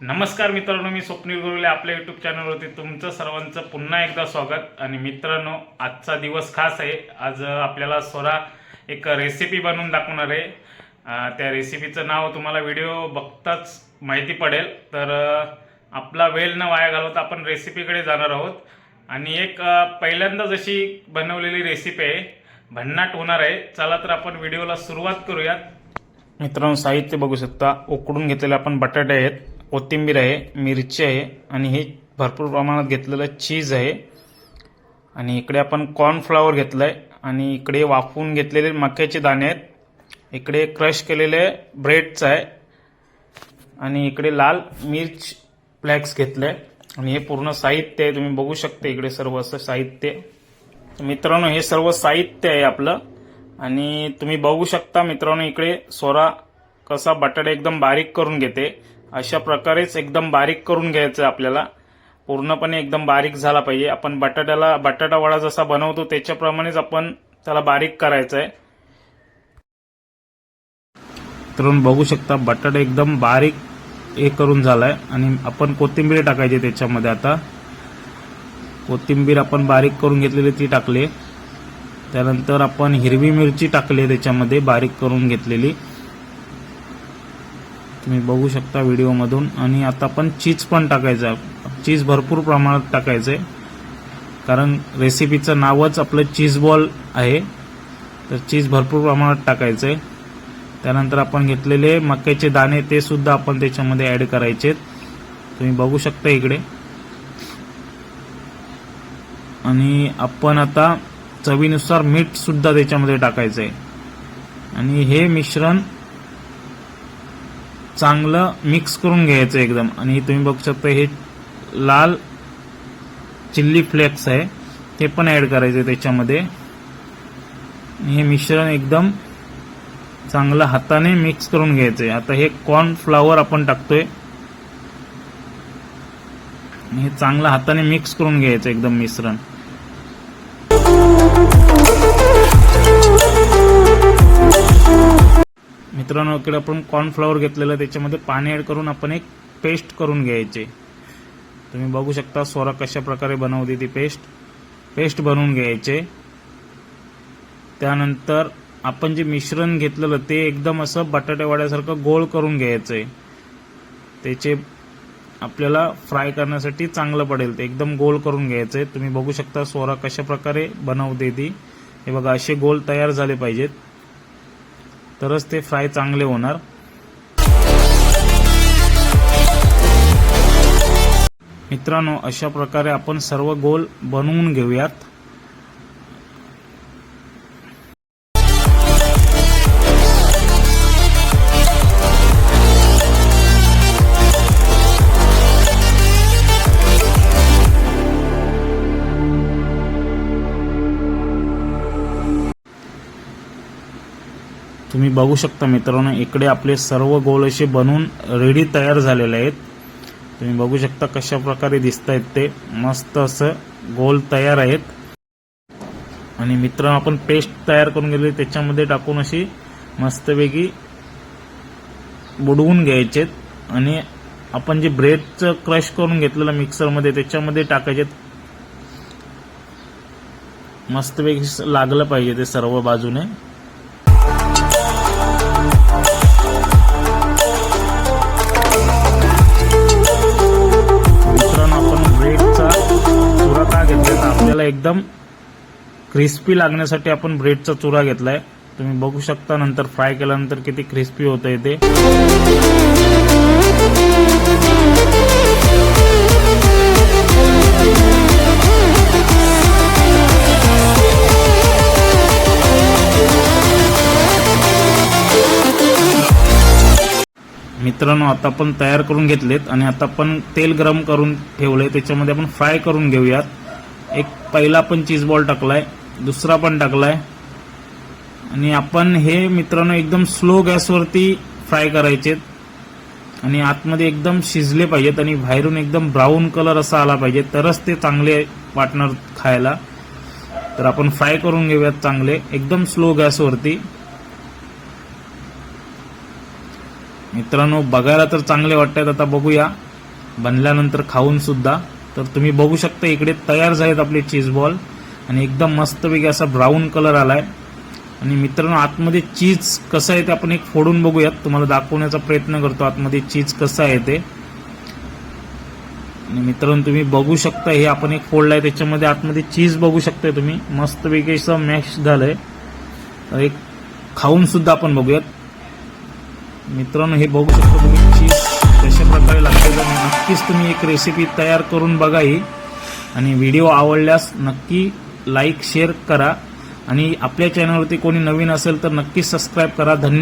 नमस्कार मित्रांनो मी स्वप्नील गुरुले. आपल्या यूट्यूब चॅनलवरती तुमचं सर्वांचं पुन्हा एकदा स्वागत. आणि मित्रांनो आजचा दिवस खास आहे. आज आपल्याला स्वरा एक रेसिपी बनवून दाखवणार आहे. त्या रेसिपीचं नाव तुम्हाला व्हिडिओ बघताच माहिती पडेल. तर आपला वेळ न वाया घालवता आपण रेसिपीकडे जाणार आहोत. आणि एक पहिल्यांदा जशी बनवलेली रेसिपी आहे भन्नाट होणार आहे. चला तर आपण व्हिडिओला सुरुवात करूयात. मित्रांनो साहित्य बघू शकता. उकडून घेतलेले आपण बटाटे आहेत. कोथिंबीर आहे मिरची आहे आणि हे भरपूर प्रमाणात घेतलेलं चीज आहे. आणि इकडे आपण कॉर्नफ्लॉवर घेतलं आहे आणि इकडे वाफवून घेतलेले मक्याचे दाणे आहेत. इकडे क्रश केलेले ब्रेडचं आहे. आणि इकडे लाल मिर्च फ्लॅक्स घेतलं आहे आणि हे पूर्ण साहित्य आहे तुम्ही बघू शकता इकडे सर्व असं साहित्य. मित्रांनो हे सर्व साहित्य आहे आपलं. आणि तुम्ही बघू शकता मित्रांनो इकडे सोरा कसा बटाटा एकदम बारीक करून घेते. अशा प्रकारेच एकदम बारीक करून घ्यायचं आहे आपल्याला. पूर्णपणे एकदम बारीक झाला पाहिजे. आपण बटाट्याला बटाटा वडा जसा बनवतो त्याच्याप्रमाणेच आपण त्याला बारीक करायचं आहे तर बघू शकता बटाटा एकदम बारीक हे करून झालाय. आणि आपण कोथिंबीर टाकायची त्याच्यामध्ये आता. कोथिंबीर आपण बारीक करून घेतलेली ती टाकली. त्यानंतर आपण हिरवी मिरची टाकली त्याच्यामध्ये बारीक करून घेतलेली. तुम्ही बघू शकता व्हिडिओमधून. आणि आता आपण चीज पण टाकायचं. चीज भरपूर प्रमाणात टाकायचं आहे कारण रेसिपीचं नावच आपलं चीज बॉल आहे. तर चीज भरपूर प्रमाणात टाकायचं आहे त्यानंतर आपण घेतलेले मक्याचे दाणे ते सुद्धा आपण त्याच्यामध्ये ॲड करायचे तुम्ही बघू शकता इकडे. आणि आपण आता चवीनुसार मीठ सुद्धा त्याच्यामध्ये टाकायचं आहे आणि हे मिश्रण चांगलं मिक्स करून घ्यायचं एकदम. आणि तुम्ही बघू शकता हे लाल चिल्ली फ्लेक्स आहे. ते पण ॲड करायचं त्याच्यामध्ये. हे मिश्रण एकदम चांगलं हाताने मिक्स करून घ्यायचं आहे आता हे कॉर्न फ्लावर आपण टाकतोय. हे चांगलं हाताने मिक्स करून घ्यायचं एकदम मिश्रण. मित्रांनो इकडे आपण कॉर्नफ्लॉवर घेतलेलं त्याच्यामध्ये पाणी ॲड करून आपण एक पेस्ट करून घ्यायचे. तुम्ही बघू शकता सोरा कशा प्रकारे बनवते ती पेस्ट पेस्ट बनवून घ्यायचे. त्यानंतर आपण जे मिश्रण घेतलेलं ते एकदम असं बटाटेवाड्यासारखं गोळ करून करून आहे त्याचे आपल्याला फ्राय करण्यासाठी चांगलं पडेल. ते एकदम गोल करून घ्यायचंय. तुम्ही बघू शकता सोरा कशा प्रकारे बनवते ती. हे बघा असे गोल तयार झाले पाहिजेत. तरच ते फ्राय चांगले होणार. मित्रांनो अशा प्रकारे आपण सर्व गोल बनवून घेऊयात. तुम्ही बघू शकता मित्रांनो इकडे आपले सर्व गोल असे बनवून रेडी तयार झालेले आहेत. तुम्ही बघू शकता कशा प्रकारे दिसत आहेत ते. मस्त असं गोल तयार आहेत. आणि मित्रांनो आपण पेस्ट तयार करून गेले त्याच्यामध्ये टाकून अशी मस्तपैकी बुडवून घ्यायचे आणि आपण जे ब्रेडचं क्रश करून घेतलेलं मिक्सरमध्ये त्याच्यामध्ये टाकायचे मस्तपैकी लागलं पाहिजे ते सर्व बाजूने. एकदम क्रिस्पी लागण्यासाठी आपण ब्रेडचा चुरा घेतलाय. तुम्ही बघू शकता नंतर फ्राय केल्यानंतर किती क्रिस्पी होत आहे ते. मित्रांनो आता आपण तयार करून घेतलेत आणि आता आपण तेल गरम करून ठेवलंय. त्याच्यामध्ये आपण फ्राय करून घेऊयात. एक पहिला पण चीज बॉल टाकलाय दुसरा पण टाकलाय. आणि आपण हे मित्रांनो एकदम स्लो गॅसवरती फ्राय करायचे. आणि आतमध्ये एकदम शिजले पाहिजेत आणि बाहेरून एकदम ब्राऊन कलर असा आला पाहिजे. तरच ते चांगले वाटणार खायला. तर आपण फ्राय करून घेऊयात चांगले एकदम स्लो गॅसवरती मित्रांनो बघायला तर चांगले वाटतात. आता बघूया. बनल्यानंतर खाऊन सुद्धा. तर तुम्ही बघू शकता इकडे तयार झालेत आपले चीज बॉल आणि एकदम मस्तपैकी असा ब्राऊन कलर आलाय. आणि मित्रांनो आतमध्ये चीज कसं आहे ते आपण एक फोडून बघूयात. तुम्हाला दाखवण्याचा प्रयत्न करतो आतमध्ये चीज कसं आहे ते. आणि मित्रांनो तुम्ही बघू शकता हे आपण एक फोडलाय. त्याच्यामध्ये आतमध्ये चीज बघू शकताय तुम्ही. मस्तपैकी असं मॅश झालंय. एक खाऊन सुद्धा आपण बघूयात. मित्रांनो हे बघू शकता तुम्ही चीज कशा प्रकारे नक्कीच तुम्ही एक रेसिपी तयार करून बघा ही. आणि व्हिडिओ आवडल्यास नक्की लाईक शेअर करा. आणि आपल्या चॅनलवरती कोणी नवीन असेल तर नक्कीच सबस्क्राईब करा. धन्यवाद.